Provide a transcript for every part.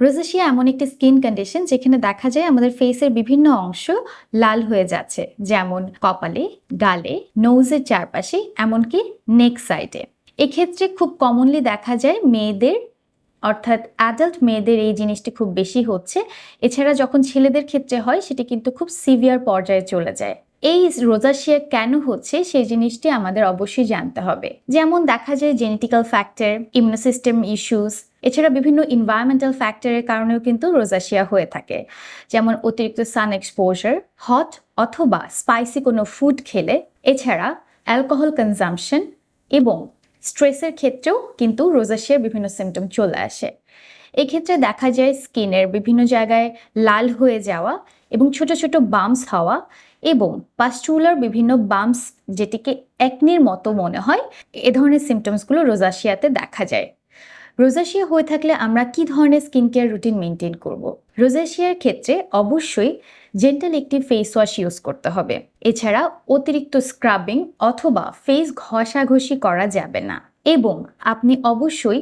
Rosacea এমন একটি skin condition যেখানে দেখা যায় আমাদের ফেসের বিভিন্ন অংশ লাল হয়ে যাচ্ছে, যেমন কপালে, গালে নোজের চারপাশে, এমনকি নেক সাইডে এক্ষেত্রে খুব কমনলি দেখা যায় মেয়েদের, অর্থাৎ অ্যাডাল্ট মেয়েদের এই জিনিসটি খুব বেশি হচ্ছে। এছাড়া যখন ছেলেদের ক্ষেত্রে হয়, সেটি কিন্তু খুব সিভিয়ার পর্যায়ে চলে যায়। এই রোজাশিয়া কেন হচ্ছে, সেই জিনিসটি আমাদের অবশ্যই জানতে হবে। যেমন দেখা যায় জেনেটিক্যাল ফ্যাক্টর ইমিউনোসিস্টেম ইস্যুস এছাড়া বিভিন্ন এনভায়রনমেন্টাল ফ্যাক্টরের কারণেও কিন্তু রোজাশিয়া হয়ে থাকে। যেমন অতিরিক্ত সান এক্সপোজার হট অথবা স্পাইসি কোনো ফুড খেলে, এছাড়া অ্যালকোহল কনজামশন এবং স্ট্রেসের ক্ষেত্রেও কিন্তু রোজাশিয়ার বিভিন্ন সিমটম চলে আসে। এক্ষেত্রে দেখা যায় স্কিনের বিভিন্ন জায়গায় লাল হয়ে যাওয়া এবং ছোট ছোট বাম্পস হওয়া এবং পাস্টুলার বিভিন্ন বাম্পস যেটিকে একনির মতো মনে হয়, এ ধরনের সিমটমসগুলো রোজাশিয়াতে দেখা যায়। রোজাশিয়া হয়ে থাকলে আমরা কি ধরনের স্কিন কেয়ার রুটিন মেনটেন করব রোজাশিয়ার ক্ষেত্রে অবশ্যই জেন্টাল একটি ফেস ওয়াশ ইউজ করতে হবে। এছাড়া অতিরিক্ত স্ক্রাবিং অথবা ফেস ঘষাঘষি করা যাবে না। এবং আপনি অবশ্যই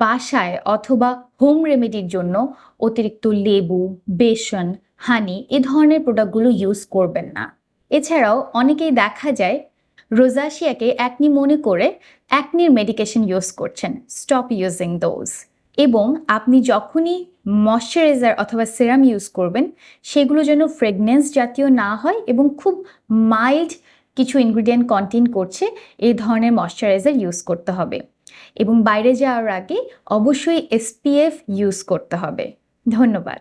বাসায় অথবা হোম রেমেডির জন্য অতিরিক্ত লেবু, বেসন হানি এ ধরনের প্রোডাক্টগুলো ইউজ করবেন না। এছাড়াও অনেকেই দেখা যায় রোজাশিয়াকে একনি মনে করে একনির মেডিকেশন ইউজ করছেন। স্টপ ইউজিং দোজ এবং আপনি যখনই ময়শ্চারাইজার অথবা সিরাম ইউজ করবেন, সেগুলো যেন ফ্রেগনেন্স জাতীয় না হয় এবং খুব মাইল্ড কিছু ইনগ্রিডিয়েন্ট কন্টেন করছে, এই ধরনের ময়শ্চারাইজার ইউজ করতে হবে। এবং বাইরে যাওয়ার আগে অবশ্যই এসপিএফ ইউজ করতে হবে। ধন্যবাদ।